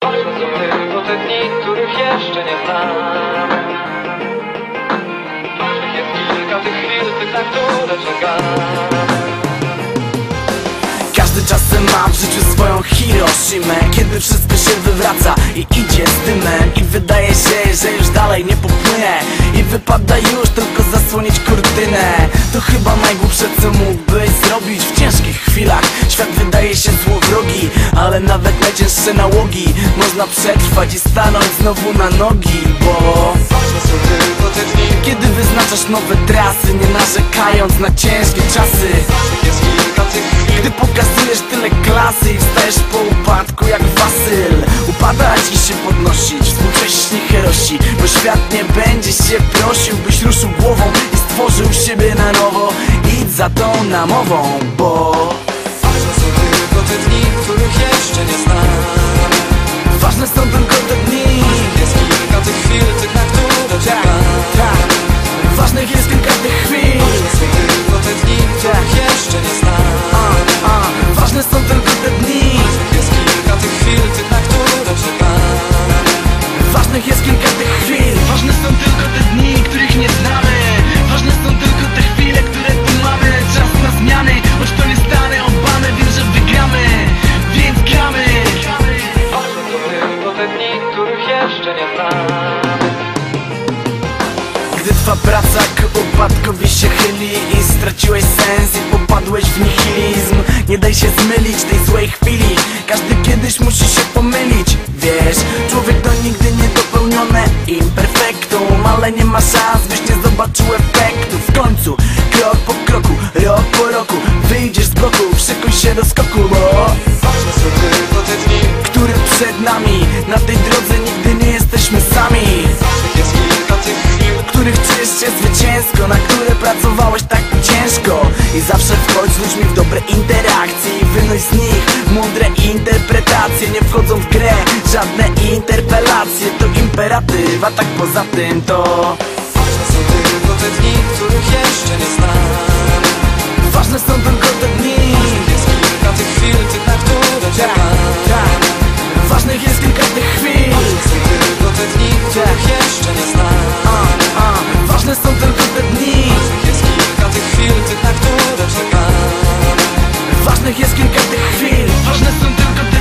Tylko te dni, których jeszcze nie znam Każdy czasem ma w życiu swoją Hiroshimę Kiedy wszystko się wywraca i idzie z dymem. I wydaje się, że już dalej nie popłynie I wypada już tylko zasłonić kurtynę. To chyba najgłupsze co mógłbyś zrobić ale nawet najcięższe nałogi Można przetrwać i stanąć znowu na nogi, bo Kiedy wyznaczasz nowe trasy, nie narzekając na ciężkie czasy. Gdy pokazujesz tyle klasy i wstajesz po upadku jak wasyl. Upadać i się podnosić, współcześnie herosi Bo świat nie będzie się prosił, byś ruszył głową i stworzył siebie na nowo. Idź za tą namową, bo te dni, których jeszcze nie znam Gdy twa praca ku upadkowi się chyli I straciłeś sens i popadłeś w nihilizm Nie daj się zmylić tej złej chwili. Każdy kiedyś musi się pomylić Wiesz, człowiek to nigdy niedopełnione imperfektum Ale nie ma szans, byś nie zobaczył efektu. W końcu, krok po kroku, rok po roku Wyjdziesz z bloku, szykuj się do skoku, bo Ważne są tylko te dni, Który przed nami, na tej drodze nigdy się zwycięsko Na które pracowałeś tak ciężko. I zawsze wchodź z ludźmi w dobre interakcje I wynoś z nich mądre interpretacje. Nie wchodzą w grę żadne interpelacje To imperatyw, a tak poza tym to te dni. Jest kilka tych chwil, tych, na tak które czekam Ważnych jest kilka tych chwil. Ważne są tylko te